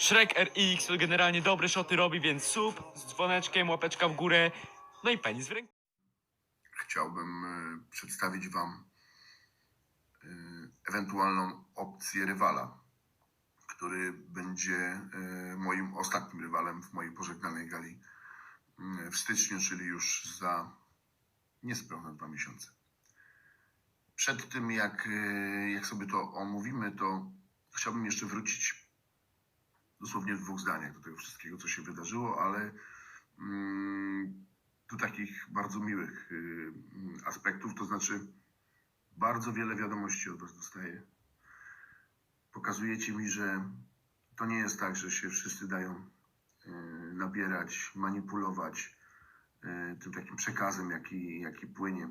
Shrek RX to generalnie dobre szoty robi, więc sub z dzwoneczkiem, łapeczka w górę, no i penis w ręku. chciałbym e, przedstawić Wam e, ewentualną opcję rywala, który będzie e, moim ostatnim rywalem w mojej pożegnalnej gali mm, w styczniu, czyli już za niespełna dwa miesiące. Przed tym, jak, jak sobie to omówimy, to chciałbym jeszcze wrócić dosłownie w dwóch zdaniach do tego wszystkiego, co się wydarzyło, ale mm, do takich bardzo miłych y, aspektów, to znaczy bardzo wiele wiadomości od Was dostaję. Pokazujecie mi, że to nie jest tak, że się wszyscy dają y, nabierać, manipulować y, tym takim przekazem, jaki, jaki płynie.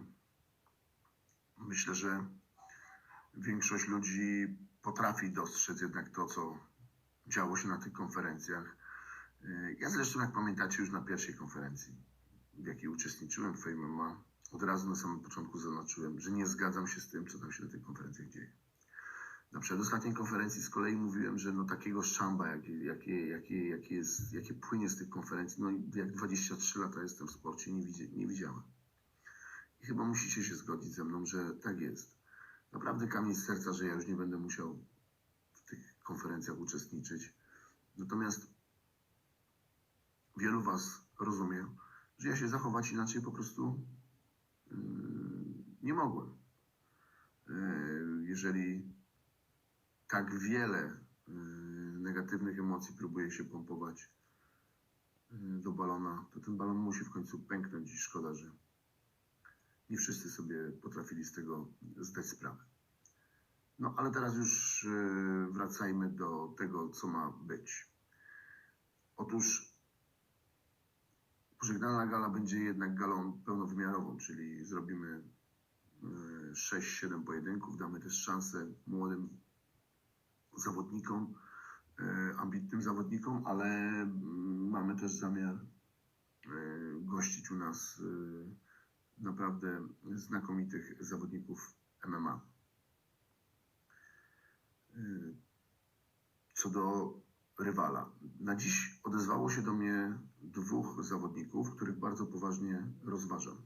Myślę, że większość ludzi potrafi dostrzec jednak to, co działo się na tych konferencjach. Ja zresztą, jak pamiętacie, już na pierwszej konferencji w jakiej uczestniczyłem w Fame MMA, od razu na samym początku zaznaczyłem, że nie zgadzam się z tym, co tam się na tych konferencjach dzieje. Na przedostatniej konferencji z kolei mówiłem, że no takiego szamba, jakie, jakie, jakie, jakie, jest, jakie płynie z tych konferencji, no jak 23 lata jestem w sporcie, nie, widzi, nie widziałem. I chyba musicie się zgodzić ze mną, że tak jest. Naprawdę kamień z serca, że ja już nie będę musiał konferencjach uczestniczyć. Natomiast wielu Was rozumie, że ja się zachować inaczej po prostu yy, nie mogłem. Yy, jeżeli tak wiele yy, negatywnych emocji próbuje się pompować do balona, to ten balon musi w końcu pęknąć i szkoda, że nie wszyscy sobie potrafili z tego zdać sprawę. No ale teraz już wracajmy do tego, co ma być. Otóż Pożegnalna gala będzie jednak galą pełnowymiarową, czyli zrobimy e, 6-7 pojedynków, damy też szansę młodym zawodnikom, e, ambitnym zawodnikom, ale mm, mamy też zamiar e, gościć u nas e, naprawdę znakomitych zawodników MMA. Co do rywala. Na dziś odezwało się do mnie dwóch zawodników, których bardzo poważnie rozważam.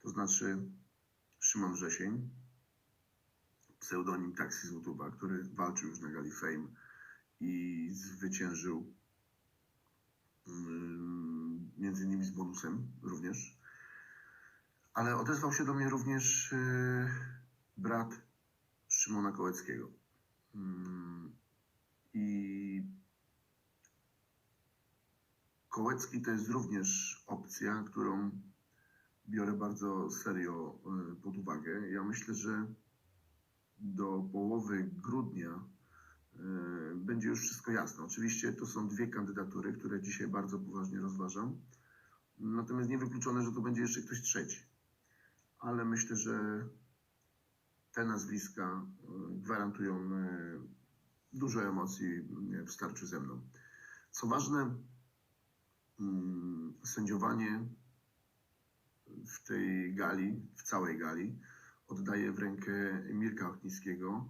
To znaczy Szymon Wrzesień, pseudonim Taxi z YouTube'a, który walczył już na Gali Fame i zwyciężył mm, między innymi z bonusem również. Ale odezwał się do mnie również yy, brat Szymona Kołeckiego. I Kołecki to jest również opcja, którą biorę bardzo serio y, pod uwagę. Ja myślę, że do połowy grudnia y, będzie już wszystko jasne. Oczywiście to są dwie kandydatury, które dzisiaj bardzo poważnie rozważam. Natomiast niewykluczone, że to będzie jeszcze ktoś trzeci. Ale myślę, że te nazwiska y, gwarantują dużo emocji w starciu ze mną. Co ważne, mm, sędziowanie w tej gali, w całej gali, oddaję w rękę Mirka Ochnickiego,